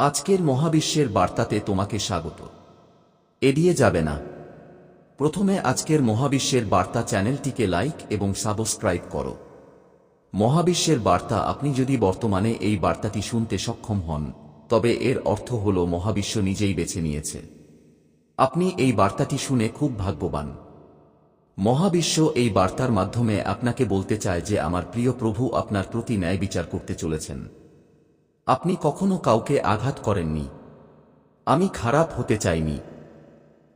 আজকের মহাবিশ্বের বার্তাতে তোমাকে স্বাগত। এড়িয়ে যাবে না। প্রথমে আজকের মহাবিশ্বের বার্তা চ্যানেলটিকে লাইক এবং সাবস্ক্রাইব করো। মহাবিশ্বের বার্তা আপনি যদি বর্তমানে এই বার্তাটি শুনতে সক্ষম হন, তবে এর অর্থ হল মহাবিশ্ব নিজেই বেছে নিয়েছে। আপনি এই বার্তাটি শুনে খুব ভাগ্যবান। মহাবিশ্ব এই বার্তার মাধ্যমে আপনাকে বলতে চায় যে আমার প্রিয় প্রভু আপনার প্রতি ন্যায় বিচার করতে চলেছেন। আপনি কখনো কাউকে আঘাত করেননি। আমি খারাপ হতে চাইনি।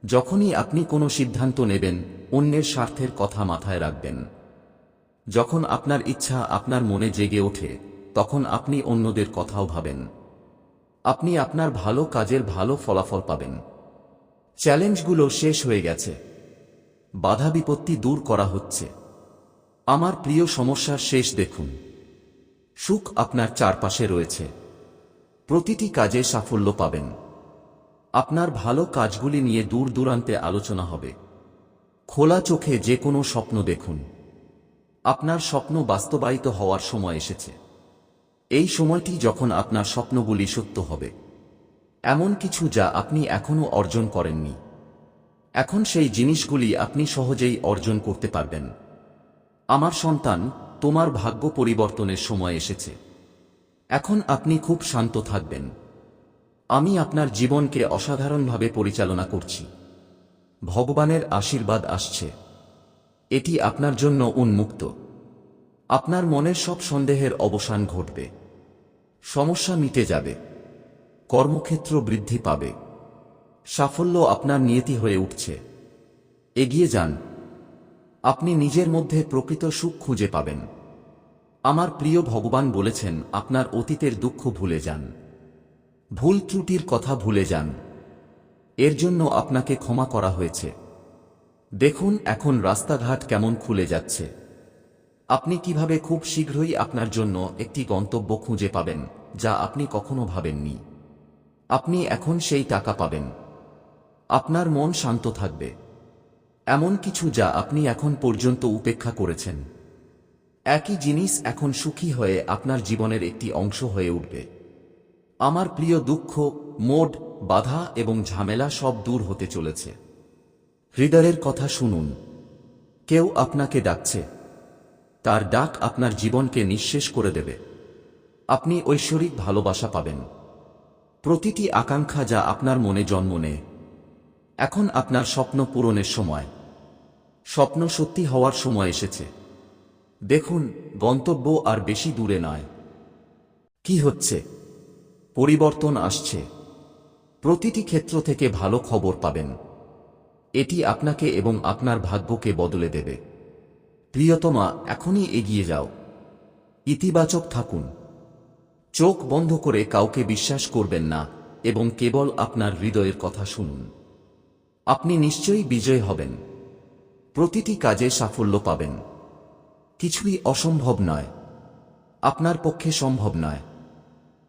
যখনই আপনি কোনো সিদ্ধান্ত নেবেন, অন্যের স্বার্থের কথা মাথায় রাখবেন। যখন আপনার ইচ্ছা আপনার মনে জেগে ওঠে, তখন আপনি অন্যদের কথাও ভাবেন। আপনি আপনার ভালো কাজের ভালো ফলাফল পাবেন। চ্যালেঞ্জগুলো শেষ হয়ে গেছে। বাধা বিপত্তি দূর করা হচ্ছে। আমার প্রিয় সমস্যার শেষ দেখুন। সুখ আপনার চারপাশে রয়েছে। প্রতিটি কাজে সাফল্য পাবেন। আপনার ভালো কাজগুলি নিয়ে দূর দূরান্তে আলোচনা হবে। খোলা চোখে যে কোনো স্বপ্ন দেখুন। আপনার স্বপ্ন বাস্তবায়িত হওয়ার সময় এসেছে। এই সময়টি যখন আপনার স্বপ্নগুলি সত্য হবে। এমন কিছু যা আপনি এখনও অর্জন করেননি। এখন সেই জিনিসগুলি আপনি সহজেই অর্জন করতে পারবেন। আমার সন্তান, তোমার ভাগ্য পরিবর্তনের সময় এসেছে। এখন আপনি খুব শান্ত থাকবেন। আমি আপনার জীবনকে অসাধারণভাবে পরিচালনা করছি। ভগবানের আশীর্বাদ আসছে। এটি আপনার জন্য উন্মুক্ত। আপনার মনের সব সন্দেহের অবসান ঘটবে। সমস্যা মিটে যাবে। কর্মক্ষেত্র বৃদ্ধি পাবে। সাফল্য আপনার নিয়তি হয়ে উঠছে। এগিয়ে যান। আপনি নিজের মধ্যে প্রকৃত সুখ খুঁজে পাবেন। আমার প্রিয় ভগবান বলেছেন, আপনার অতীতের দুঃখ ভুলে যান। ভুল ত্রুটির কথা ভুলে যান। এর জন্য আপনাকে ক্ষমা করা হয়েছে। দেখুন, এখন রাস্তাঘাট কেমন খুলে যাচ্ছে। আপনি কীভাবে খুব শীঘ্রই আপনার জন্য একটি গন্তব্য খুঁজে পাবেন, যা আপনি কখনো ভাবেননি। আপনি এখন সেই টাকা পাবেন। আপনার মন শান্ত থাকবে। এমন কিছু যা আপনি এখন পর্যন্ত উপেক্ষা করেছেন। একই জিনিস এখন সুখী হয়ে আপনার জীবনের একটি অংশ হয়ে উঠবে। আমার প্রিয় দুঃখ, মোড, বাধা এবং ঝামেলা সব দূর হতে চলেছে। হৃদয়ের কথা শুনুন। কেউ আপনাকে ডাকছে। তার ডাক আপনার জীবনকে নিঃশেষ করে দেবে। আপনি ঐশ্বরিক ভালোবাসা পাবেন। প্রতিটি আকাঙ্ক্ষা যা আপনার মনে জন্ম নেয়। এখন আপনার স্বপ্ন পূরণের সময়। স্বপ্ন সত্যি হওয়ার সময় এসেছে। দেখুন, গন্তব্য আর বেশি দূরে নয়। কি হচ্ছে? পরিবর্তন আসছে। প্রতিটি ক্ষেত্র থেকে ভালো খবর পাবেন। এটি আপনাকে এবং আপনার ভাগ্যকে বদলে দেবে। প্রিয়তমা, এখনই এগিয়ে যাও। ইতিবাচক থাকুন। চোখ বন্ধ করে কাউকে বিশ্বাস করবেন না এবং কেবল আপনার হৃদয়ের কথা শুনুন। আপনি নিশ্চয়ই বিজয় হবেন। প্রতিটি কাজে সাফল্য পাবেন। কিছুই অসম্ভব নয়। আপনার পক্ষে সম্ভব নয়।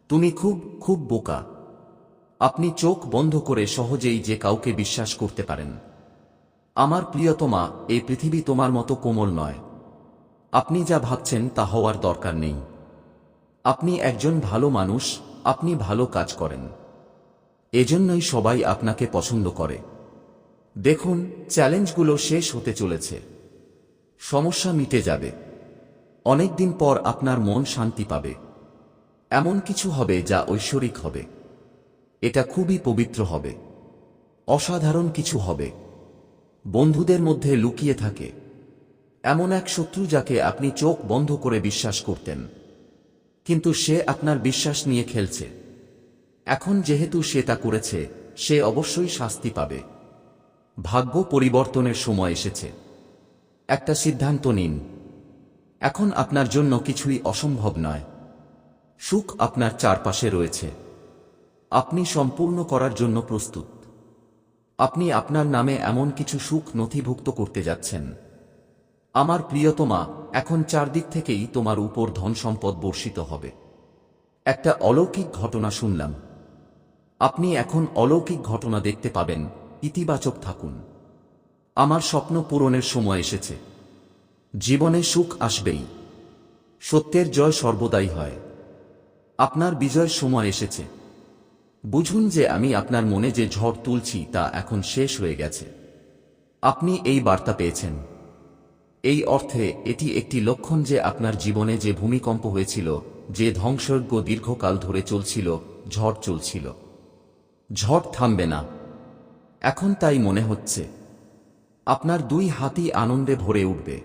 তুমি খুব খুব বোকা। আপনি চোখ বন্ধ করে সহজেই যে কাউকে বিশ্বাস করতে পারেন। আমার প্রিয়তমা, এই পৃথিবী তোমার মতো কোমল নয়। আপনি যা ভাবছেন তা হওয়ার দরকার নেই। আপনি একজন ভালো মানুষ, আপনি ভালো কাজ করেন। এজন্যই সবাই আপনাকে পছন্দ করে। দেখুন, চ্যালেঞ্জগুলো শেষ হতে চলেছে। সমস্যা মিটে যাবে। অনেকদিন পর আপনার মন শান্তি পাবে। এমন কিছু হবে যা ঐশ্বরিক হবে। এটা খুবই পবিত্র হবে। অসাধারণ কিছু হবে। বন্ধুদের মধ্যে লুকিয়ে থাকে। এমন এক শত্রু যাকে আপনি চোখ বন্ধ করে বিশ্বাস করতেন। কিন্তু সে আপনার বিশ্বাস নিয়ে খেলছে। এখন যেহেতু সে তা করেছে, সে অবশ্যই শাস্তি পাবে। ভাগ্য পরিবর্তনের সময় এসেছে। একটা সিদ্ধান্ত নিন। এখন আপনার জন্য কিছুই অসম্ভব নয়। সুখ আপনার চারপাশে রয়েছে। আপনি সম্পূর্ণ করার জন্য প্রস্তুত। আপনি আপনার নামে এমন কিছু সুখ নথিভুক্ত করতে যাচ্ছেন। আমার প্রিয়তমা, এখন চারদিক থেকেই তোমার উপর ধন সম্পদ বর্ষিত হবে। একটা অলৌকিক ঘটনা শুনলাম। আপনি এখন অলৌকিক ঘটনা দেখতে পাবেন। ইতিবাচক থাকুন। আমার স্বপ্ন পূরণের সময় এসেছে। জীবনে সুখ আসবেই। সত্যের জয় সর্বদাই হয়। আপনার বিজয়ের সময় এসেছে। বুঝুন যে আমি আপনার মনে যে ঝড় তুলছি তা এখন শেষ হয়ে গেছে। আপনি এই বার্তা পেয়েছেন। এই অর্থে এটি একটি লক্ষণ যে আপনার জীবনে যে ভূমিকম্প হয়েছিল, যে ধ্বংসজ্ঞ দীর্ঘকাল ধরে চলছিল, ঝড় চলছিল। ঝড় থামবে না। এখন তাই মনে হচ্ছে। আপনার দুই হাতই আনন্দে ভরে উঠবে।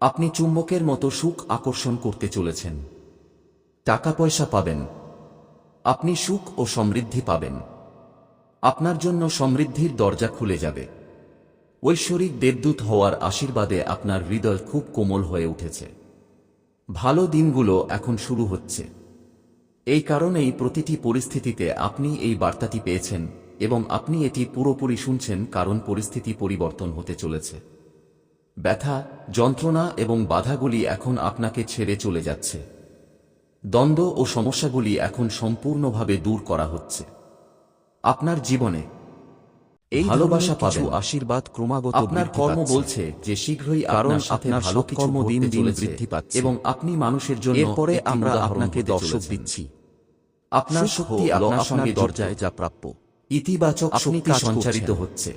আপনি চুম্বকের মতো সুখ আকর্ষণ করতে চলেছেন। টাকা পয়সা পাবেন। আপনি সুখ ও সমৃদ্ধি পাবেন। আপনার জন্য সমৃদ্ধির দরজা খুলে যাবে। ঐশ্বরিক দেবদূত হওয়ার আশীর্বাদে আপনার হৃদয় খুব কোমল হয়ে উঠেছে। ভালো দিনগুলো এখন শুরু হচ্ছে। এই কারণেই প্রতিটি পরিস্থিতিতে আপনি এই বার্তাটি পেয়েছেন। এবং আপনি এটি পুরোপুরি শুনছেন কারণ পরিস্থিতি পরিবর্তন হতে চলেছে। ব্যথা যন্ত্রণা এবং বাধাগুলি এখন আপনাকে ছেড়ে চলে যাচ্ছে। দ্বন্দ্ব ও সমস্যাগুলি এখন সম্পূর্ণভাবে দূর করা হচ্ছে। আপনার জীবনে এই ভালোবাসা পাবেন। আশীর্বাদ ক্রমাগত আপনার কর্ম বলছে যে শীঘ্রই কারণ আপনার সাথে ভালো কর্ম দিন দিন বৃদ্ধি পাচ্ছে। এবং আপনি মানুষের জন্য এরপরে একটি আমরা আপনাকে দর্শক দিচ্ছি। আপনার শক্তি আপনার সঙ্গে দরজায় যা প্রাপ্য। ইতিবাচক শক্তি সঞ্চারিত হচ্ছে।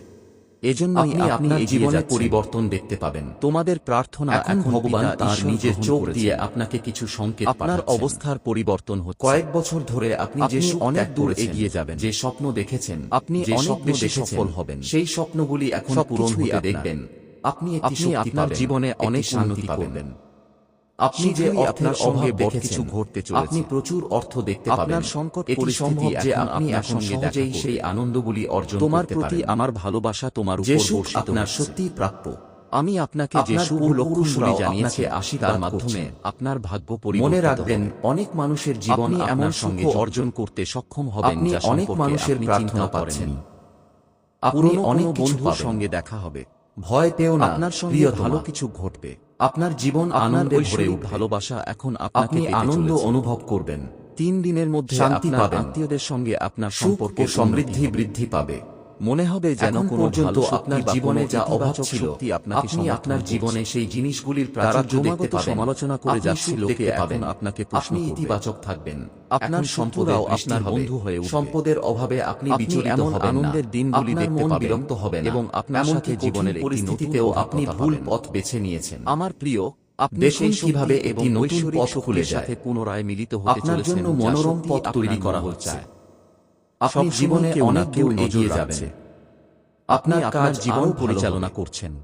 এজন্যই আপনি জীবনে পরিবর্তন দেখতে পাবেন। তোমাদের প্রার্থনা এখন ভগবান তার নিজের চোখ দিয়ে আপনাকে কিছু সংকেত আপনার অবস্থার পরিবর্তন হচ্ছে। কয়েক বছর ধরে আপনি যে অনেক দূর এগিয়ে যাবেন। যে স্বপ্ন দেখেছেন আপনি যে অনেক স্বপ্ন বেশি সফল হবেন। সেই স্বপ্নগুলি এখন পূরণ আপনার। দেখবেন। আপনি আপনি আপনার জীবনে অনেক শান্তি পাবেন। আপনি যে আপনার সঙ্গে বড় কিছু ঘটতে চলেছে। আপনি প্রচুর অর্থ দেখতে পাবেন। আপনার সংকট এটি সম্ভব যে আপনি এখন সঙ্গে দেখা সহজেই সেই আনন্দগুলি অর্জন তোমার প্রতি আমার ভালোবাসা তোমার উপর বর্ষিত আপনার। সত্যিই প্রাপ্য। আমি আপনাকে যে আপনার শুভ লক্ষণগুলি জানিয়েছি আশীর্বাদ তার মাধ্যমে আপনার ভাগ্য মনে রাখবেন অনেক মানুষের জীবন এমন সঙ্গে অর্জন করতে সক্ষম হবেন আপনি যা অনেক মানুষের প্রার্থনা পাচ্ছেন। আপনি অনেক বন্ধুর সঙ্গে দেখা হবে। ভয় পেও না আপনার সঙ্গে ভালো কিছু ঘটবে। আপনার জীবন আনন্দে ভরে ভালোবাসা এখন আপনি আনন্দ অনুভব করবেন। তিন দিনের মধ্যে শান্তি পাবেন। আত্মীয়দের সঙ্গে আপনার সুপর্ক সম্পর্কে সমৃদ্ধি বৃদ্ধি পাবে। মনে হবে যেন কোনো পর্যন্ত আপনার জীবনে যা অভাব ছিল আপনি আপনার জীবনে সেই জিনিসগুলির প্রাচুর্য দেখতে পাবেন সমালোচনা করে যাচ্ছিল দেখতে পাবেন আপনাকে প্রশ্ন আপনি ইতিবাচক থাকবেন আপনার এখন সম্পদের আপনার বন্ধু হয়ে। সম্পদের অভাবে আপনি বিচলিত হবেন না আনন্দের দিনগুলি দেখতে পাবেন বিরক্ত হবে না এবং আপনার সাথে জীবনের পরিস্থিতিতেও আপনি ভুল পথ বেছে নিয়েছেন আমার প্রিয় শক্তি কীভাবে এবং নতুন পথ খুলে যায়। সাথে পুনরায় মিলিত হতে আপনার চলেছেন জন্য মনোরম পথ তৈরি করা হচ্ছে চায়। আপনি জীবনে অনেক কেউ এগিয়ে রাখছে। আপনার আপনি কাজ আপনার জীবন পরিচালনা করছেন।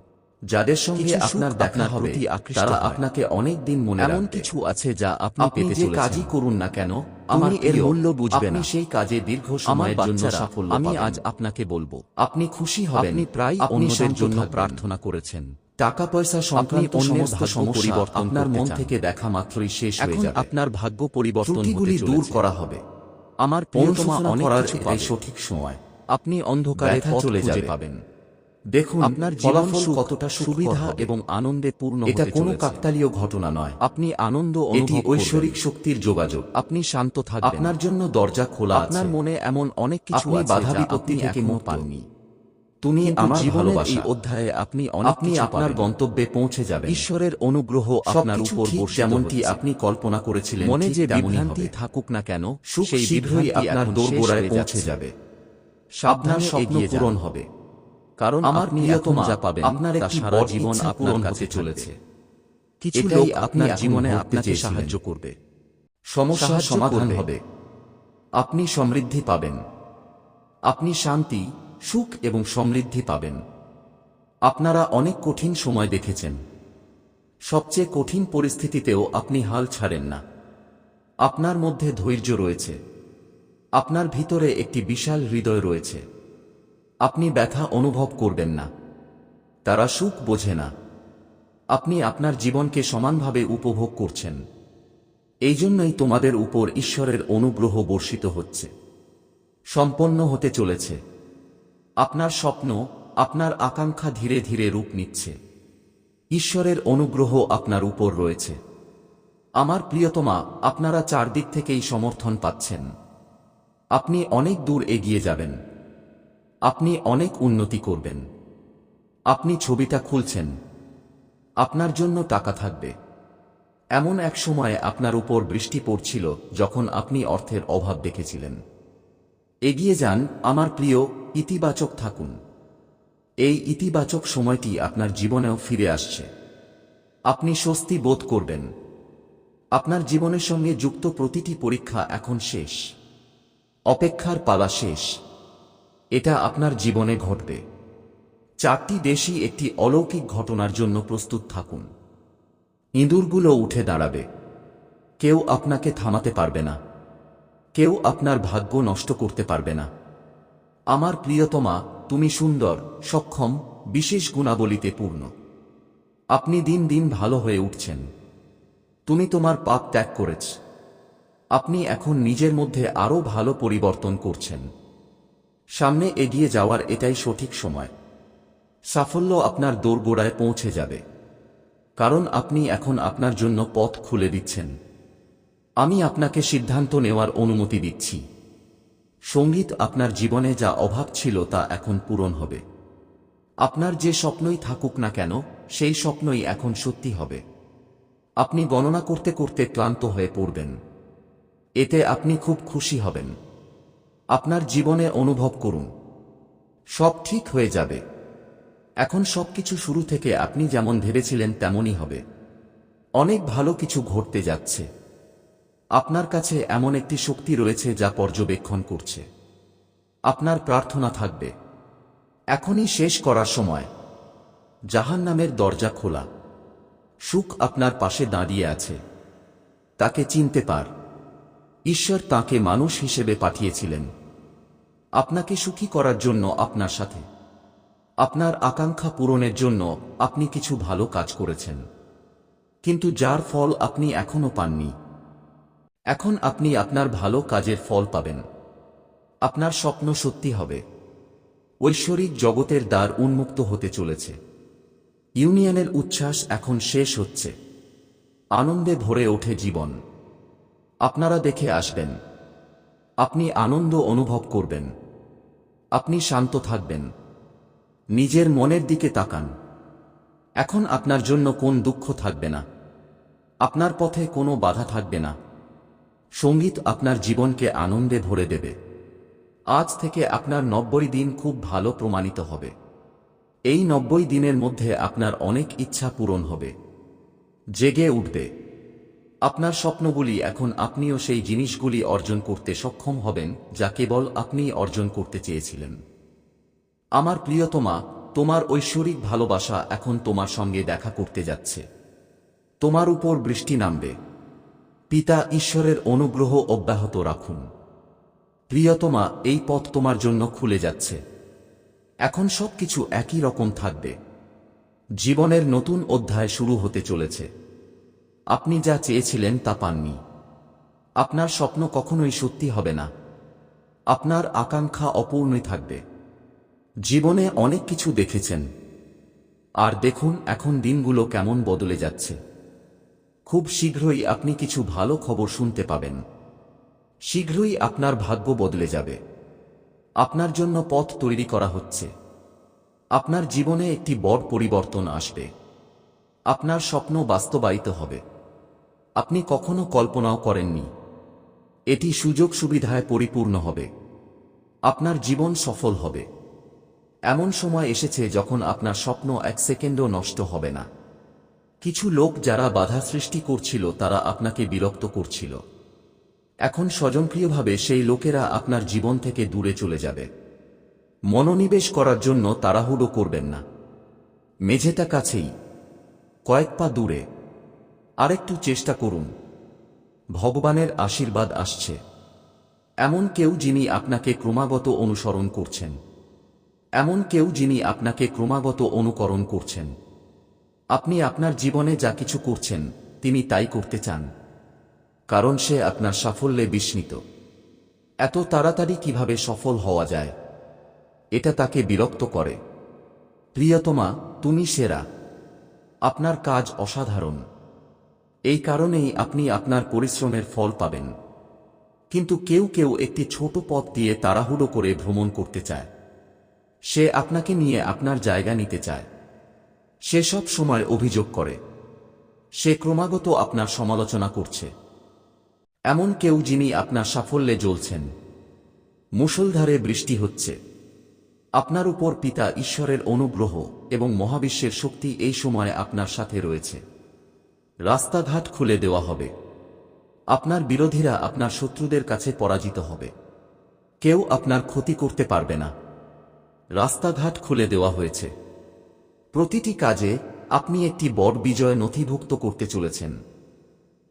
যাদের সঙ্গে আপনার দেখা হবে তারা আপনাকে অনেক দিন মনে এমন কিছু আছে যা আপনি পেতে যে চলেছেন। কাজই করুন না কেন আমার এর মূল্য বুঝবে আপনি না। সেই কাজে দীর্ঘ সময়ের জন্য সাফল্য আমি আজ আপনাকে বলব। আপনি খুশি হবেন। আপনি প্রায় অন্যদের জন্য প্রার্থনা করেছেন। টাকা পয়সা সংক্রান্ত সমস্ত সমস্যা আপনার মন থেকে দেখা মাত্রই শেষ হয়ে যাবে। আপনার ভাগ্য পরিবর্তন হতে ত্রুটিগুলি দূর করা হবে। আমার প্রিয়তমা অনেক কিছু পাবে। সঠিক সময় আপনি অন্ধকারে চলে যেতে যাবে। পাবেন। দেখুন আপনার জীবন ফলাফল কতটা সুবিধা এবং আনন্দে পূর্ণ এটা কোনো কাকতালীয় ঘটনা নয়। আপনি আনন্দ এটি ঐশ্বরিক শক্তির যোগাযোগ। আপনি শান্ত থাকবেন। আপনার জন্য দরজা খোলা আপনার মনে এমন অনেক কিছু বাধা বিপত্তি থেকে মো মুক্ত। পাননি। তুমি আমার ভালোবাসা অধ্যায়ে আপনি আপনি আপনার গন্তব্যে পৌঁছে যাবেন। ঈশ্বরের অনুগ্রহ আপনার উপর যেমনটি আপনি কল্পনা করেছিলেন মনে যে বিভ্রান্তি থাকুক না কেন সুখ সেই বিভ্রান্তি আপনার দোরগোড়ায় পৌঁছে যাবে। সাবধানে স্বপ্ন পূরণ হবে। কারণ আমার প্রিয়তমা যা পাবেন আপনার সারা জীবন আপনার কাছে চলেছে। কিছু লোক আপনার জীবনে আপনাকে সাহায্য করবে। সমস্যা সমাধান। হবে। আপনি সমৃদ্ধি পাবেন। আপনি শান্তি সুখ এবং সমৃদ্ধি পাবেন। আপনারা অনেক কঠিন সময় দেখেছেন। সবচেয়ে কঠিন পরিস্থিতিতেও আপনি হাল ছাড়েন না। আপনার মধ্যে ধৈর্য রয়েছে। আপনার ভিতরে একটি বিশাল হৃদয় রয়েছে। আপনি ব্যথা অনুভব করবেন না। তারা সুখ বোঝে না। আপনি আপনার জীবনকে সমানভাবে উপভোগ করছেন। এই জন্যই তোমাদের উপর ঈশ্বরের অনুগ্রহ বর্ষিত হচ্ছে। সম্পন্ন হতে চলেছে। আপনার স্বপ্ন আপনার আকাঙ্ক্ষা ধীরে ধীরে রূপ নিচ্ছে। ঈশ্বরের অনুগ্রহ আপনার উপর রয়েছে। আমার প্রিয়তমা, আপনারা চারদিক থেকেই সমর্থন পাচ্ছেন। আপনি অনেক দূর এগিয়ে যাবেন। আপনি অনেক উন্নতি করবেন। আপনি ছবিটা খুলছেন। আপনার জন্য টাকা থাকবে। এমন এক সময়ে আপনার উপর বৃষ্টি পড়ছিল যখন আপনি অর্থের অভাব দেখেছিলেন। এগিয়ে যান, আমার প্রিয় ইতিবাচক থাকুন। এই ইতিবাচক সময়টি আপনার জীবনেও ফিরে আসছে। আপনি স্বস্তি বোধ করবেন। আপনার জীবনের সঙ্গে যুক্ত প্রতিটি পরীক্ষা এখন শেষ। অপেক্ষার পালা শেষ। এটা আপনার জীবনে ঘটবে। চারটি দেশই একটি অলৌকিক ঘটনার জন্য প্রস্তুত থাকুন। ইঁদুরগুলো উঠে দাঁড়াবে। কেউ আপনাকে থামাতে পারবে না। কেউ আপনার ভাগ্য নষ্ট করতে পারবে না। আমার প্রিয়তমা, তুমি সুন্দর, সক্ষম, বিশেষ গুণাবলীতে পূর্ণ। আপনি দিন দিন ভালো হয়ে উঠছেন। তুমি তোমার পাপ ত্যাগ করেছ। আপনি এখন নিজের মধ্যে আরও ভালো পরিবর্তন করছেন। সামনে এগিয়ে যাওয়ার এটাই সঠিক সময়। সাফল্য আপনার দোরগোড়ায় পৌঁছে যাবে। কারণ আপনি এখন আপনার জন্য পথ খুলে দিচ্ছেন। আমি আপনাকে সিদ্ধান্ত নেওয়ার অনুমতি দিচ্ছি। সংগীত আপনার জীবনে যা অভাব ছিল তা এখন পূরণ হবে। আপনার যে স্বপ্নই থাকুক না কেন, সেই স্বপ্নই এখন সত্যি হবে। আপনি গণনা করতে করতে ক্লান্ত হয়ে পড়বেন। এতে আপনি খুব খুশি হবেন। আপনার জীবনে অনুভব করুন। সব ঠিক হয়ে যাবে। এখন সব কিছু শুরু থেকে আপনি যেমন ভেবেছিলেন তেমনই হবে। অনেক ভালো কিছু ঘটতে যাচ্ছে। আপনার কাছে এমন একটি শক্তি রয়েছে যা পর্যবেক্ষণ করছে। আপনার প্রার্থনা থাকবে। এখনই শেষ করার সময়। জাহান নামের দরজা খোলা। সুখ আপনার পাশে দাঁড়িয়ে আছে। তাকে চিনতে পার। ঈশ্বর তাকে মানুষ হিসেবে পাঠিয়েছিলেন। আপনাকে সুখী করার জন্য আপনার সাথে। আপনার আকাঙ্ক্ষা পূরণের জন্য আপনি কিছু ভালো কাজ করেছেন। কিন্তু যার ফল আপনি এখনও পাননি এখন আপনি আপনার ভালো কাজের ফল পাবেন। আপনার স্বপ্ন সত্যি হবে। ঐশ্বরিক জগতের দ্বার উন্মুক্ত হতে চলেছে। ইউনিয়নের উচ্ছ্বাস এখন শেষ হচ্ছে। আনন্দে ভরে ওঠে জীবন। আপনারা দেখে আসবেন। আপনি আনন্দ অনুভব করবেন। আপনি শান্ত থাকবেন। নিজের মনের দিকে তাকান। এখন আপনার জন্য কোন দুঃখ থাকবে না। আপনার পথে কোনো বাধা থাকবে না। সংগীত আপনার জীবনকে আনন্দে ভরে দেবে। আজ থেকে আপনার নব্বই দিন খুব ভালো প্রমাণিত হবে। এই নব্বই দিনের মধ্যে আপনার অনেক ইচ্ছা পূরণ হবে। জেগে উঠবে। আপনার স্বপ্নগুলি এখন আপনিও সেই জিনিসগুলি অর্জন করতে সক্ষম হবেন, যা কেবল আপনিই অর্জন করতে চেয়েছিলেন। আমার প্রিয়তমা, তোমার ঐশ্বরিক ভালোবাসা এখন তোমার সঙ্গে দেখা করতে যাচ্ছে। তোমার উপর বৃষ্টি নামবে। পিতা ঈশ্বরের অনুগ্রহ অব্যাহত রাখুন। প্রিয়তমা, এই পথ তোমার জন্য খুলে যাচ্ছে। এখন সব কিছু একই রকম থাকবে। জীবনের নতুন অধ্যায় শুরু হতে চলেছে। আপনি যা চেয়েছিলেন তা পাননি। আপনার স্বপ্ন কখনোই সত্যি হবে না। আপনার আকাঙ্ক্ষা অপূর্ণই থাকবে। জীবনে অনেক কিছু দেখেছেন। আর দেখুন এখন দিনগুলো কেমন বদলে যাচ্ছে। খুব শীঘ্রই আপনি কিছু ভালো খবর শুনতে পাবেন। শীঘ্রই আপনার ভাগ্য বদলে যাবে। আপনার জন্য পথ তৈরি করা হচ্ছে। আপনার জীবনে একটি বড় পরিবর্তন আসবে। আপনার স্বপ্ন বাস্তবায়িত হবে। আপনি কখনো কল্পনাও করেননি। এটি সুযোগ সুবিধায় পরিপূর্ণ হবে। আপনার জীবন সফল হবে। এমন সময় এসেছে যখন আপনার স্বপ্ন এক সেকেন্ডও নষ্ট হবে না। কিছু লোক যারা বাধা সৃষ্টি করছিল, তারা আপনাকে বিরক্ত করছিল। এখন স্বজনপ্রিয়ভাবে সেই লোকেরা আপনার জীবন থেকে দূরে চলে যাবে। মনোনিবেশ করার জন্য তাড়াহুড়ো করবেন না। মেঝেটা কাছেই। কয়েক পা দূরে। আরেকটু চেষ্টা করুন। ভগবানের আশীর্বাদ আসছে। এমন কেউ যিনি আপনাকে ক্রমাগত অনুসরণ করছেন। এমন কেউ যিনি আপনাকে ক্রমাগত অনুকরণ করছেন। আপনি আপনার জীবনে যা কিছু করছেন, তিনি তাই করতে চান। কারণ সে আপনার সাফল্যে বিস্মিত। এত তাড়াতাড়ি কীভাবে সফল হওয়া যায়? এটা তাকে বিরক্ত করে। প্রিয়তমা, তুমি সেরা। আপনার কাজ অসাধারণ। এই কারণেই আপনি আপনার পরিশ্রমের ফল পাবেন। কিন্তু কেউ কেউ একটি ছোট পথ দিয়ে তাড়াহুড়ো করে ভ্রমণ করতে চায়। সে আপনাকে নিয়ে আপনার জায়গা নিতে চায়। সে সব সময় অভিযোগ করে। সে ক্রমাগত আপনার সমালোচনা করছে। এমন কেউ যিনি আপনার সাফল্যে জ্বলছেন। মুষলধারে বৃষ্টি হচ্ছে। আপনার উপর পিতা ঈশ্বরের অনুগ্রহ এবং মহাবিশ্বের শক্তি এই সময়ে আপনার সাথে রয়েছে। রাস্তাঘাট খুলে দেওয়া হবে। আপনার বিরোধীরা আপনার শত্রুদের কাছে পরাজিত হবে। কেউ আপনার ক্ষতি করতে পারবে না। রাস্তাঘাট খুলে দেওয়া হয়েছে। প্রতিটি কাজে আপনি একটি বড় বিজয় নথিভুক্ত করতে চলেছেন।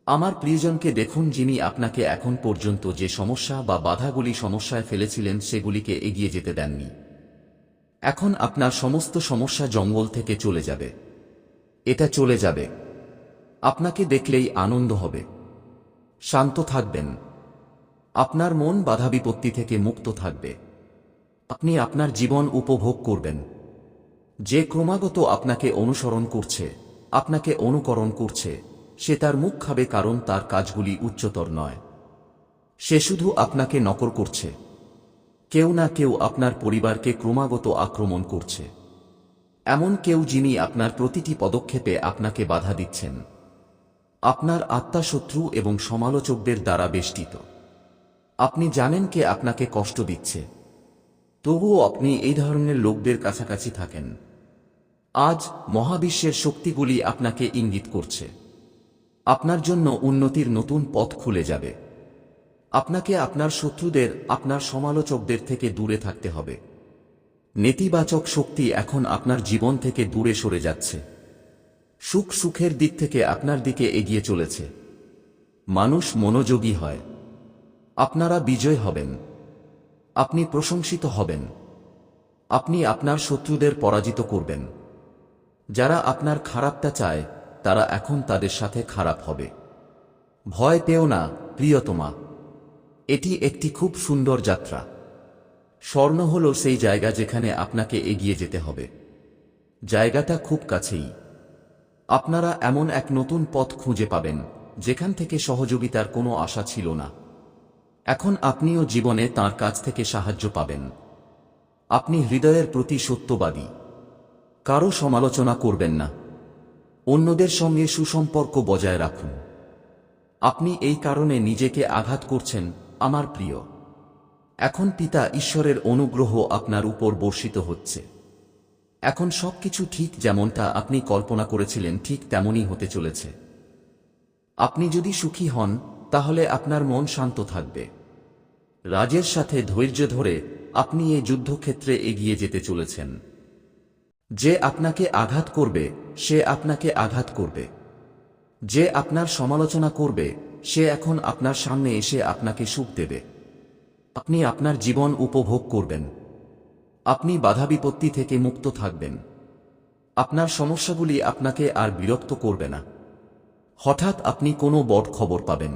আমার প্রিয়জনকে দেখুন যিনি আপনাকে এখন পর্যন্ত যে সমস্যা বা বাধাগুলি সমস্যায় ফেলেছিলেন সেগুলিকে এগিয়ে যেতে দেননি। এখন আপনার সমস্ত সমস্যা জঙ্গল থেকে চলে যাবে। এটা চলে যাবে। আপনাকে দেখলেই আনন্দ হবে। শান্ত থাকবেন। আপনার মন বাধা বিপত্তি থেকে মুক্ত থাকবে। আপনি আপনার জীবন উপভোগ করবেন। যে ক্রমাগত আপনাকে অনুসরণ করছে, আপনাকে অনুকরণ করছে, সে তার মুখ খাবে কারণ তার কাজগুলি উচ্চতর নয়। সে শুধু আপনাকে নকল করছে। কেউ না কেউ আপনার পরিবারকে ক্রমাগত আক্রমণ করছে। এমন কেউ যিনি আপনার প্রতিটি পদক্ষেপে আপনাকে বাধা দিচ্ছেন। আপনার আত্মা শত্রু এবং সমালোচকদের দ্বারা বেষ্টিত। আপনি জানেন কে আপনাকে কষ্ট দিচ্ছে। তবুও আপনি এই ধরনের লোকদের কাছাকাছি থাকেন। আজ মহাবিশ্বের শক্তিগুলি আপনাকে ইঙ্গিত করছে। আপনার জন্য উন্নতির নতুন পথ খুলে যাবে। আপনাকে আপনার শত্রুদের, আপনার সমালোচকদের থেকে দূরে থাকতে হবে। নেতিবাচক শক্তি এখন আপনার জীবন থেকে দূরে সরে যাচ্ছে। সুখ সুখের দিক থেকে আপনার দিকে এগিয়ে চলেছে। মানুষ মনোযোগী হয়। আপনারা বিজয় হবেন। আপনি প্রশংসিত হবেন। আপনি আপনার শত্রুদের পরাজিত করবেন। যারা আপনার খারাপটা চায়, তারা এখন তাদের সাথে খারাপ হবে। ভয় পেও না, প্রিয়তমা। এটি একটি খুব সুন্দর যাত্রা। স্বর্ণ হল সেই জায়গা যেখানে আপনাকে এগিয়ে যেতে হবে। জায়গাটা খুব কাছেই। আপনারা এমন এক নতুন পথ খুঁজে পাবেন, যেখান থেকে সহযোগিতার কোনো আশা ছিল না। এখন আপনিও জীবনে তার কাছ থেকে সাহায্য পাবেন। আপনি হৃদয়ের প্রতি সত্যবাদী। কারও সমালোচনা করবেন না। অন্যদের সঙ্গে সুসম্পর্ক বজায় রাখুন। আপনি এই কারণে নিজেকে আঘাত করছেন, আমার প্রিয়। এখন পিতা ঈশ্বরের অনুগ্রহ আপনার উপর বর্ষিত হচ্ছে। এখন সবকিছু ঠিক যেমনটা আপনি কল্পনা করেছিলেন, ঠিক তেমনই হতে চলেছে। আপনি যদি সুখী হন, তাহলে আপনার মন শান্ত থাকবে। রাজের সাথে ধৈর্য ধরে আপনি এই যুদ্ধক্ষেত্রে এগিয়ে যেতে চলেছেন। যে আপনাকে আঘাত করবে, সে আপনাকে আঘাত করবে। যে আপনার সমালোচনা করবে, সে এখন আপনার সামনে এসে আপনাকে সুখ দেবে। আপনি আপনার জীবন উপভোগ করবেন। আপনি বাধা বিপত্তি থেকে মুক্ত থাকবেন। আপনার সমস্যাগুলি আপনাকে আর বিরক্ত করবে না। হঠাৎ আপনি কোনো বট খবর পাবেন।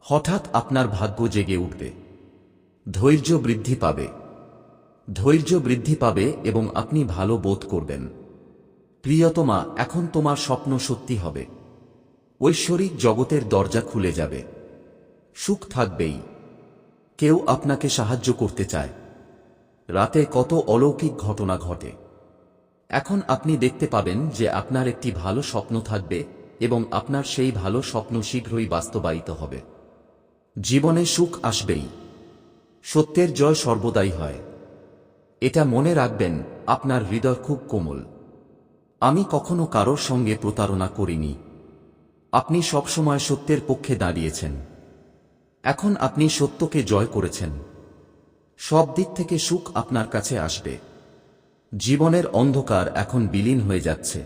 হঠাৎ আপনার ভাগ্য জেগে উঠবে। ধৈর্য বৃদ্ধি পাবে। ধৈর্য বৃদ্ধি পাবে এবং আপনি ভালো বোধ করবেন। প্রিয়তমা, এখন তোমার স্বপ্ন সত্যি হবে। ঐশ্বরিক জগতের দরজা খুলে যাবে। সুখ থাকবেই। কেউ আপনাকে সাহায্য করতে চায়। রাতে কত অলৌকিক ঘটনা ঘটে। এখন আপনি দেখতে পাবেন যে আপনার একটি ভালো স্বপ্ন থাকবে এবং আপনার সেই ভালো স্বপ্ন শীঘ্রই বাস্তবায়িত হবে। জীবনে সুখ আসবেই। সত্যের জয় সর্বদাই হয়। এটা মনে রাখবেন, আপনার হৃদয় খুব কোমল। আমি কখনো কারোর সঙ্গে প্রতারণা করিনি। আপনি সবসময় সত্যের পক্ষে দাঁড়িয়েছেন। এখন আপনি সত্যকে জয় করেছেন। সব দিক থেকে সুখ আপনার কাছে আসবে। জীবনের অন্ধকার এখন বিলীন হয়ে যাচ্ছে।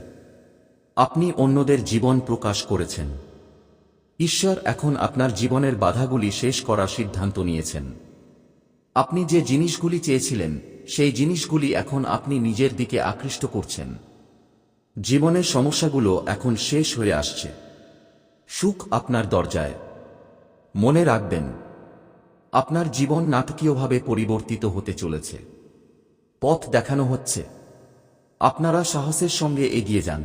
আপনি অন্যদের জীবন প্রকাশ করেছেন। ঈশ্বর এখন আপনার জীবনের বাধাগুলি শেষ করার সিদ্ধান্ত নিয়েছেন। আপনি যে জিনিসগুলি চেয়েছিলেন, সেই জিনিসগুলি এখন আপনি নিজের দিকে আকৃষ্ট করছেন। জীবনের সমস্যাগুলো এখন শেষ হয়ে আসছে। সুখ আপনার দরজায়। মনে রাখবেন, আপনার জীবন নাটকীয়ভাবে পরিবর্তিত হতে চলেছে। পথ দেখানো হচ্ছে। আপনারা সাহসের সঙ্গে এগিয়ে যান।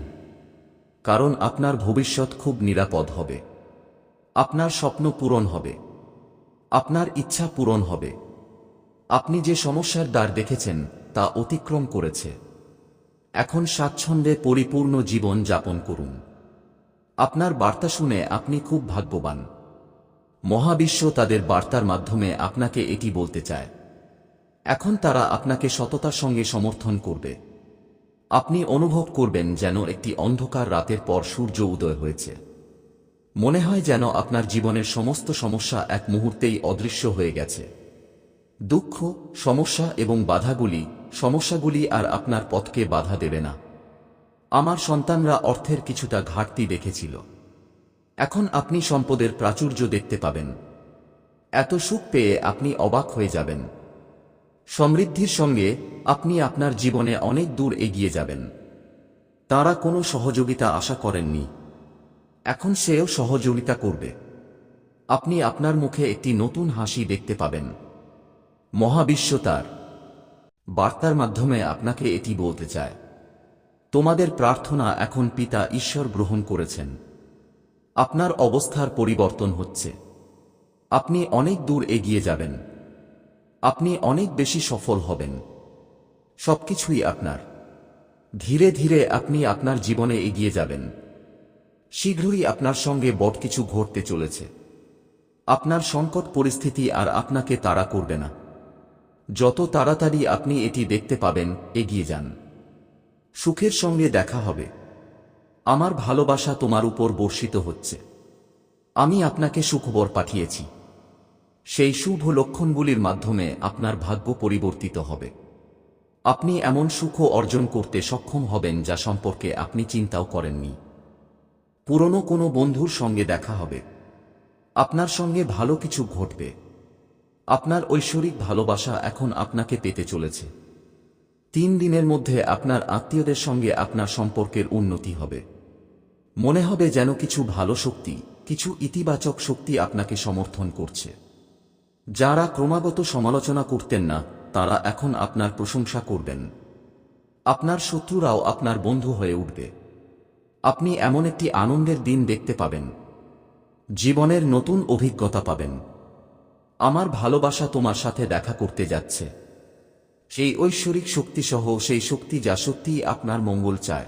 কারণ আপনার ভবিষ্যৎ খুব নিরাপদ হবে। আপনার স্বপ্ন পূরণ হবে। আপনার ইচ্ছা পূরণ হবে। আপনি যে সমস্যার দ্বার দেখেছেন, তা অতিক্রম করেছে। এখন স্বাচ্ছন্দ্যে পরিপূর্ণ জীবন যাপন করুন। আপনার বার্তা শুনে আপনি খুব ভাগ্যবান। মহাবিশ্ব তাদের বার্তার মাধ্যমে আপনাকে এটি বলতে চায়। এখন তারা আপনাকে সততার সঙ্গে সমর্থন করবে। আপনি অনুভব করবেন যেন একটি অন্ধকার রাতের পর সূর্য উদয় হয়েছে। মনে হয় যেন আপনার জীবনের সমস্ত সমস্যা এক মুহূর্তেই অদৃশ্য হয়ে গেছে। দুঃখ, সমস্যা এবং বাধাগুলি, সমস্যাগুলি আর আপনার পথকে বাধা দেবে না। আমার সন্তানরা অর্থের কিছুটা ঘাটতি দেখেছিল। এখন আপনি সম্পদের প্রাচুর্য দেখতে পাবেন। এত সুখ পেয়ে আপনি অবাক হয়ে যাবেন। সমৃদ্ধির সঙ্গে আপনি আপনার জীবনে অনেক দূর এগিয়ে যাবেন। তারা কোনো সহযোগিতা আশা করেননি। এখন সেও সহযোগিতা করবে। আপনি আপনার মুখে একটি নতুন হাসি দেখতে পাবেন। মহাবিশ্ব তার। বার্তার মাধ্যমে আপনাকে এটি বলতে চায়। তোমাদের প্রার্থনা এখন পিতা ঈশ্বর গ্রহণ করেছেন। আপনার অবস্থার পরিবর্তন হচ্ছে। আপনি অনেক দূর এগিয়ে যাবেন। আপনি অনেক বেশি সফল হবেন। সবকিছুই আপনার। ধীরে ধীরে আপনি আপনার জীবনে এগিয়ে যাবেন। শীঘ্রই আপনার সঙ্গে বট কিছু ঘটতে চলেছে। আপনার সংকট পরিস্থিতি আর আপনাকে তাড়া করবে না। যত তাড়াতাড়ি আপনি এটি দেখতে পাবেন, এগিয়ে যান। সুখের সঙ্গে দেখা হবে। আমার ভালোবাসা তোমার উপর বর্ষিত হচ্ছে। আমি আপনাকে সুখবর পাঠিয়েছি। সেই শুভ লক্ষণগুলির মাধ্যমে আপনার ভাগ্য পরিবর্তিত হবে। আপনি এমন সুখ অর্জন করতে সক্ষম হবেন যা সম্পর্কে আপনি চিন্তাও করেননি। পুরনো কোনো বন্ধুর সঙ্গে দেখা হবে। আপনার সঙ্গে ভালো কিছু ঘটবে। আপনার ঐশ্বরিক ভালোবাসা এখন আপনাকে পেতে চলেছে। তিন দিনের মধ্যে আপনার আত্মীয়দের সঙ্গে আপনার সম্পর্কের উন্নতি হবে। মনে হবে যেন কিছু ভালো শক্তি, কিছু ইতিবাচক শক্তি আপনাকে সমর্থন করছে। যারা ক্রমাগত সমালোচনা করতেন না, তারা এখন আপনার প্রশংসা করবেন। আপনার শত্রুরাও আপনার বন্ধু হয়ে উঠবে। আপনি এমন একটি আনন্দের দিন দেখতে পাবেন। জীবনের নতুন অভিজ্ঞতা পাবেন। আমার ভালোবাসা তোমার সাথে দেখা করতে যাচ্ছে। সেই ঐশ্বরিক শক্তিসহ সেই শক্তি যা সত্যিই আপনার মঙ্গল চায়।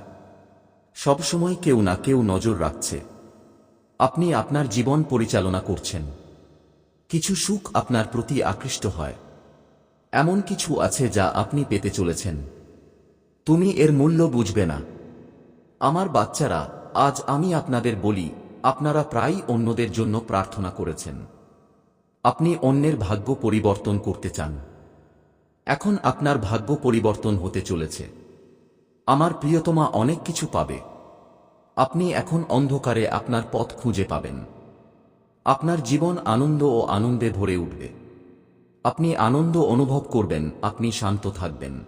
সবসময় কেউ না কেউ নজর রাখছে। আপনি আপনার জীবন পরিচালনা করছেন। কিছু সুখ আপনার প্রতি আকৃষ্ট হয়। এমন কিছু আছে যা আপনি পেতে চলেছেন। তুমি এর মূল্য বুঝবে না। আমার বাচ্চারা, আজ আমি আপনাদের বলি, আপনারা প্রায়ই অন্যদের জন্য প্রার্থনা করেছেন। আপনি অন্যের ভাগ্য পরিবর্তন করতে চান। এখন আপনার ভাগ্য পরিবর্তন হতে চলেছে। আমার প্রিয়তমা অনেক কিছু পাবে। আপনি এখন অন্ধকারে আপনার পথ খুঁজে পাবেন। আপনার জীবন আনন্দ ও আনন্দে ভরে উঠবে। আপনি আনন্দ অনুভব করবেন, আপনি শান্ত থাকবেন।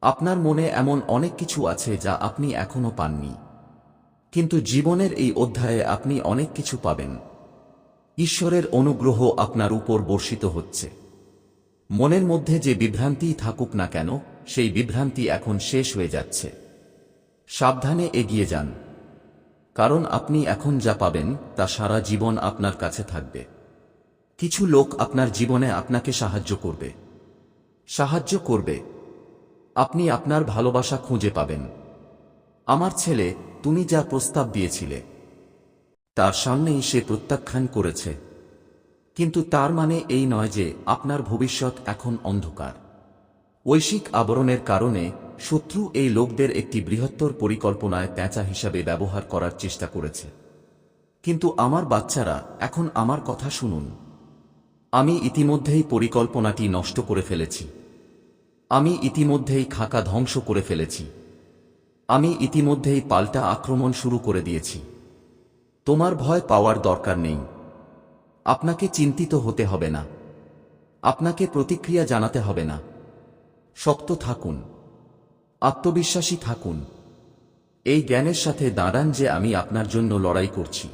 আপনার মনে এমন অনেক কিছু আছে যা আপনি এখনও পাননি। কিন্তু জীবনের এই অধ্যায়ে আপনি অনেক কিছু পাবেন। ঈশ্বরের অনুগ্রহ আপনার উপর বর্ষিত হচ্ছে। মনের মধ্যে যে বিভ্রান্তি থাকুক না কেন, সেই বিভ্রান্তি এখন শেষ হয়ে যাচ্ছে। সাবধানে এগিয়ে যান। কারণ আপনি এখন যা পাবেন, তা সারা জীবন আপনার কাছে থাকবে। কিছু লোক আপনার জীবনে আপনাকে সাহায্য করবে। সাহায্য করবে। আপনি আপনার ভালোবাসা খুঁজে পাবেন। আমার ছেলে, তুমি যা প্রস্তাব দিয়েছিলে তার সামনেই সে প্রত্যাখ্যান করেছে। কিন্তু তার মানে এই নয় যে আপনার ভবিষ্যৎ এখন অন্ধকার। বৈশ্বিক আবরণের কারণে শত্রু এই লোকদের একটি বৃহত্তর পরিকল্পনায় প্যাঁচা হিসাবে ব্যবহার করার চেষ্টা করেছে। কিন্তু আমার বাচ্চারা, এখন আমার কথা শুনুন। আমি ইতিমধ্যেই পরিকল্পনাটি নষ্ট করে ফেলেছি। আমি ইতিমধ্যেই খাকা ধ্বংস করে ফেলেছি। আমি ইতিমধ্যেই পাল্টা আক্রমণ শুরু করে দিয়েছি। তোমার ভয় পাওয়ার দরকার নেই। আপনাকে চিন্তিত হতে হবে না। আপনাকে প্রতিক্রিয়া জানাতে হবে না। শক্ত থাকুন। আত্মবিশ্বাসী থাকুন। এই জ্ঞানের সাথে দাঁড়ান যে আমি আপনার জন্য লড়াই করছি।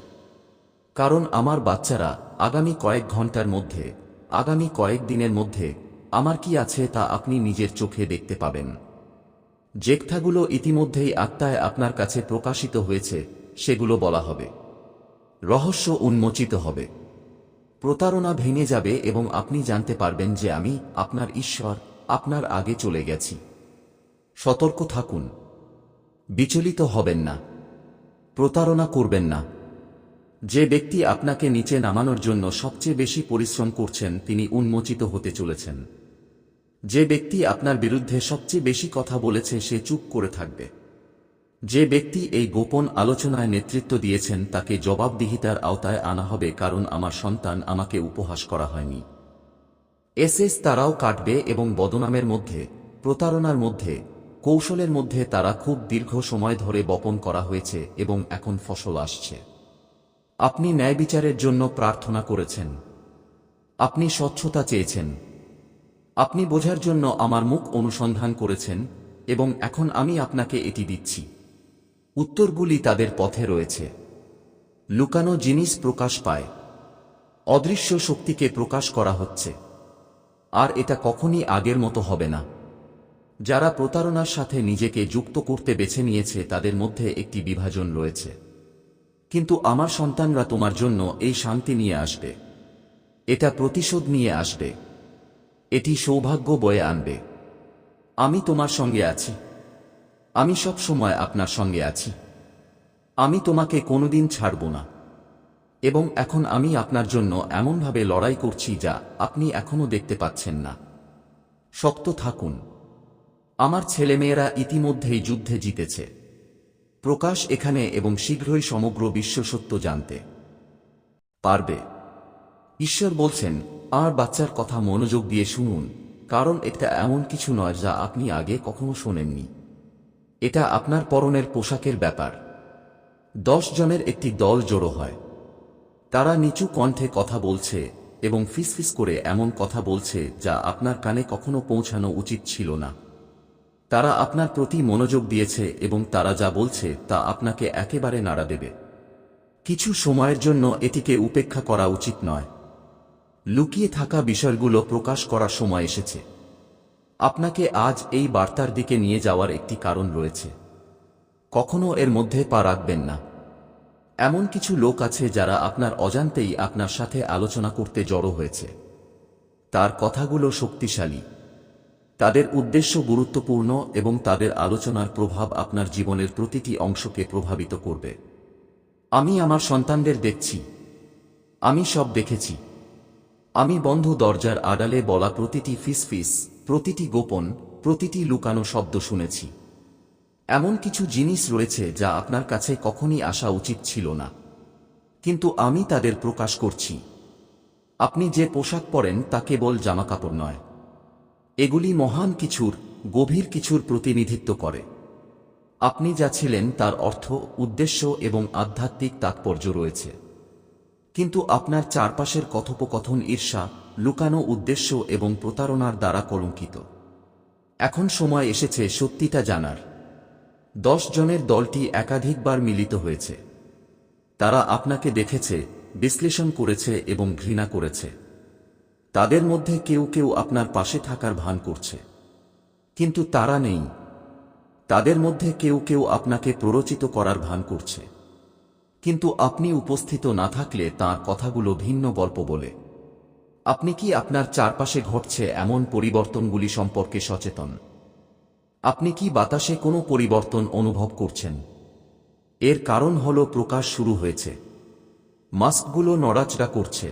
কারণ আমার বাচ্চারা আগামী কয়েক ঘণ্টার মধ্যে, আগামী কয়েক দিনের মধ্যে আমার কি আছে তা আপনি নিজের চোখে দেখতে পাবেন। জেকথাগুলো ইতিমধ্যেই আত্মায় আপনার কাছে প্রকাশিত হয়েছে, সেগুলো বলা হবে। রহস্য উন্মোচিত হবে। প্রতারণা ভেঙে যাবে এবং আপনি জানতে পারবেন যে আমি আপনার ঈশ্বর, আপনার আগে চলে গেছি। সতর্ক থাকুন। বিচলিত হবেন না। প্রতারণা করবেন না। যে ব্যক্তি আপনাকে নিচে নামানোর জন্য সবচেয়ে বেশি পরিশ্রম করছেন, তিনি উন্মোচিত হতে চলেছেন। যে ব্যক্তি আপনার বিরুদ্ধে সবচেয়ে বেশি কথা বলেছে, সে চুপ করে থাকবে। যে ব্যক্তি এই গোপন আলোচনায় নেতৃত্ব দিয়েছেন তাকে জবাবদিহিতার আওতায় আনা হবে কারণ আমার সন্তান আমাকে উপহাস করা হয়নি। এসএস তারাও কাটবে এবং বদনামের মধ্যে, প্রতারণার মধ্যে, কৌশলের মধ্যে তারা খুব দীর্ঘ সময় ধরে বপন করা হয়েছে এবং এখন ফসল আসছে। আপনি ন্যায় বিচারের জন্য প্রার্থনা করেছেন। আপনি স্বচ্ছতা চেয়েছেন। আপনি বোঝার জন্য আমার মুখ অনুসন্ধান করেছেন এবং এখন আমি আপনাকে এটি দিচ্ছি। উত্তরগুলি তাদের পথে রয়েছে। লুকানো জিনিস প্রকাশ পায়। অদৃশ্য শক্তিকে প্রকাশ করা হচ্ছে। আর এটা কখনই আগের মতো হবে না। যারা প্রতারণার সাথে নিজেকে যুক্ত করতে বেছে নিয়েছে, তাদের মধ্যে একটি বিভাজন রয়েছে। কিন্তু আমার সন্তানরা তোমার জন্য এই শান্তি নিয়ে আসবে। এটা প্রতিশোধ নিয়ে আসবে। এটি সৌভাগ্য বয়ে আনবে। আমি তোমার সঙ্গে আছি। আমি সব সময় আপনার সঙ্গে আছি। আমি তোমাকে কোনোদিন ছাড়ব না। এবং এখন আমি আপনার জন্য এমনভাবে লড়াই করছি যা আপনি এখনও দেখতে পাচ্ছেন না। শক্ত থাকুন। আমার ছেলেমেয়েরা ইতিমধ্যেই যুদ্ধে জিতেছে। প্রকাশ এখানে এবং শীঘ্রই সমগ্র বিশ্ব সত্য জানতে পারবে। ঈশ্বর বলছেন, আর বাচ্চার কথা মনোযোগ দিয়ে শুনুন, কারণ এটা এমন কিছু নয় যা আপনি আগে কখনো শোনেননি। এটা আপনার পরনের পোশাকের ব্যাপার। দশ জনের একটি দল জড়ো হয়। তারা নিচু কণ্ঠে কথা বলছে এবং ফিসফিস করে এমন কথা বলছে যা আপনার কানে কখনো পৌঁছানো উচিত ছিল না। তারা আপনার প্রতি মনোযোগ দিয়েছে এবং তারা যা বলছে তা আপনাকে একেবারে নাড়া দেবে। কিছু সময়ের জন্য এটিকে উপেক্ষা করা উচিত নয়। লুকিয়ে থাকা বিষয়গুলো প্রকাশ করার সময় এসেছে। আপনাকে আজ এই বার্তার দিকে নিয়ে যাওয়ার একটি কারণ রয়েছে। কখনো এর মধ্যে পা রাখবেন না। এমন কিছু লোক আছে যারা আপনার অজান্তেই আপনার সাথে আলোচনা করতে জড়ো হয়েছে। তার কথাগুলো শক্তিশালী। তাদের উদ্দেশ্য গুরুত্বপূর্ণ এবং তাদের আলোচনার প্রভাব আপনার জীবনের প্রতিটি অংশকে প্রভাবিত করবে। আমি আমার সন্তানদের দেখছি। আমি সব দেখেছি। আমি বন্ধু দরজার আড়ালে বলা প্রতিটি ফিসফিস। প্রতিটি গোপন, প্রতিটি লুকানো শব্দ শুনেছি। এমন কিছু জিনিস রয়েছে যা আপনার কাছে কখনই আসা উচিত ছিল না। কিন্তু আমি তাদের প্রকাশ করছি। আপনি যে পোশাক পরেন তা কেবল জামাকাপড় নয়। এগুলি মহান কিছুর, গভীর কিছুর প্রতিনিধিত্ব করে। আপনি যা ছিলেন তার অর্থ, উদ্দেশ্য এবং আধ্যাত্মিক তাৎপর্য রয়েছে। কিন্তু আপনার চারপাশের কথোপকথন ঈর্ষা লুকানো উদ্দেশ্য এবং প্রতারণার দ্বারা কলঙ্কিত। এখন সময় এসেছে সত্যিটা জানার। দশ জনের দলটি একাধিকবার মিলিত হয়েছে। তারা আপনাকে দেখেছে, বিশ্লেষণ করেছে এবং ঘৃণা করেছে। তাদের মধ্যে কেউ কেউ আপনার পাশে থাকার ভান করছে। কিন্তু তারা নেই। তাদের মধ্যে কেউ কেউ আপনাকে প্ররোচিত করার ভান করছে। কিন্তু আপনি উপস্থিত না থাকলে তাঁর কথাগুলো ভিন্ন গল্প বলে। আপনি কি আপনার চারপাশে ঘটছে এমন পরিবর্তনগুলি সম্পর্কে সচেতন? আপনি কি বাতাসে কোনো পরিবর্তন অনুভব করছেন? এর কারণ হল প্রকাশ শুরু হয়েছে। মাস্কগুলো নড়াচড়া করছে।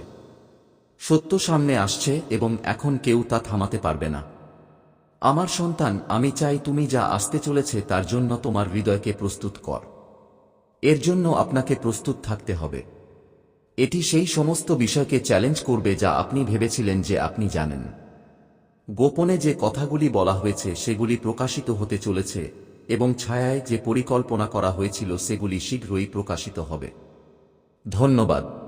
সত্য সামনে আসছে এবং এখন কেউ তা থামাতে পারবে না। আমার সন্তান, আমি চাই তুমি যা আসতে চলেছে তার জন্য তোমার হৃদয়কে প্রস্তুত কর। এর জন্য আপনাকে প্রস্তুত থাকতে হবে। এটি সেই সমস্ত বিষয়কে চ্যালেঞ্জ করবে যা আপনি ভেবেছিলেন যে আপনি জানেন। গোপনে যে কথাগুলি বলা হয়েছে, সেগুলি প্রকাশিত হতে চলেছে এবং ছায়ায় যে পরিকল্পনা করা হয়েছিল, সেগুলি শীঘ্রই প্রকাশিত হবে। ধন্যবাদ।